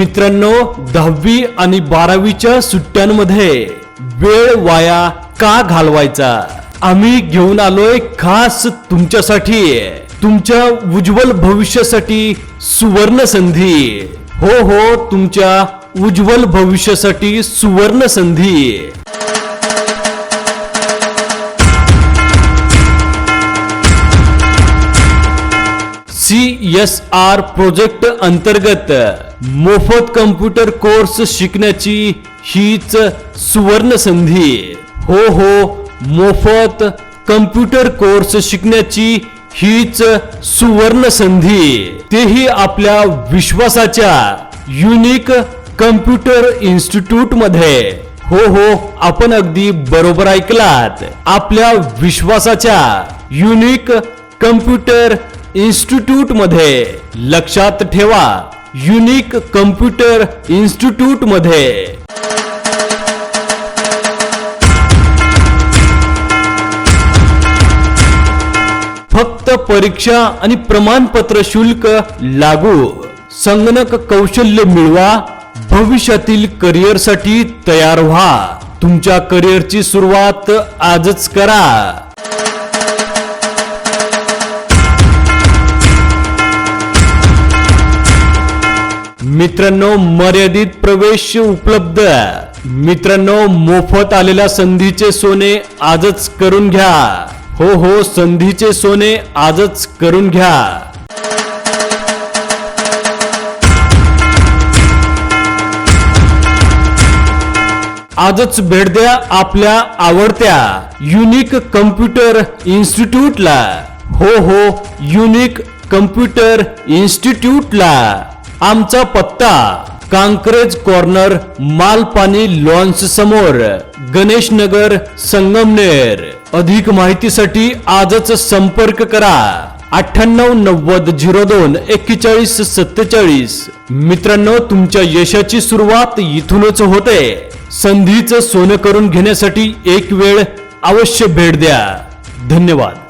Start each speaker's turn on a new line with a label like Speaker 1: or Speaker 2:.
Speaker 1: मित्रांनो दहावी आणि बारावीच्या सुट्ट्यांमध्ये वेळ वाया का घालवायचा? आम्ही घेऊन आलोय खास तुमच्यासाठी तुमच्या उज्ज्वल भविष्यासाठी सुवर्ण संधी हो हो तुमच्या उज्ज्वल भविष्यासाठी सुवर्ण संधी एस आर प्रोजेक्ट अंतर्गत मोफत कम्प्युटर कोर्स शिकण्याची हीच सुवर्ण संधी हो हो मोफत कम्प्युटर कोर्स शिकण्याची हीच सुवर्ण संधी तेही आपल्या विश्वासाच्या युनिक कम्प्युटर इन्स्टिट्यूटमध्ये हो हो आपण अगदी बरोबर ऐकलात. आपल्या विश्वासाच्या युनिक कम्प्युटर इन्स्टिट्यूटमध्ये लक्षात ठेवा युनिक कम्प्युटर इन्स्टिट्यूटमध्ये फक्त परीक्षा आणि प्रमाणपत्र शुल्क लागू. संगणक कौशल्य मिळवा भविष्यातील करिअरसाठी तयार व्हा. तुमच्या करिअरची सुरुवात आजच करा. मित्रांनो मर्यादित प्रवेश उपलब्ध मित्रांनो मोफत आलेल्या संधीचे सोने आजच करून घ्या. हो हो संधीचे सोने आजच करून घ्या. आजच भेट द्या आपल्या आवडत्या युनिक कम्प्युटर इन्स्टिट्यूटला. हो हो युनिक कम्प्युटर इन्स्टिट्यूटला. आमचा पत्ता कांक्रेज कॉर्नर मालपाणी लॉन्स समोर गणेश नगर संगमनेर. अधिक माहितीसाठी आजच संपर्क करा. अठ्ठ्याण्णव नव्वद झिरो दोन एक्केचाळीस सत्तेचाळीस. मित्रांनो तुमच्या यशाची सुरुवात इथूनच होते. संधीचं सोनं करून घेण्यासाठी एक वेळ अवश्य भेट द्या. धन्यवाद.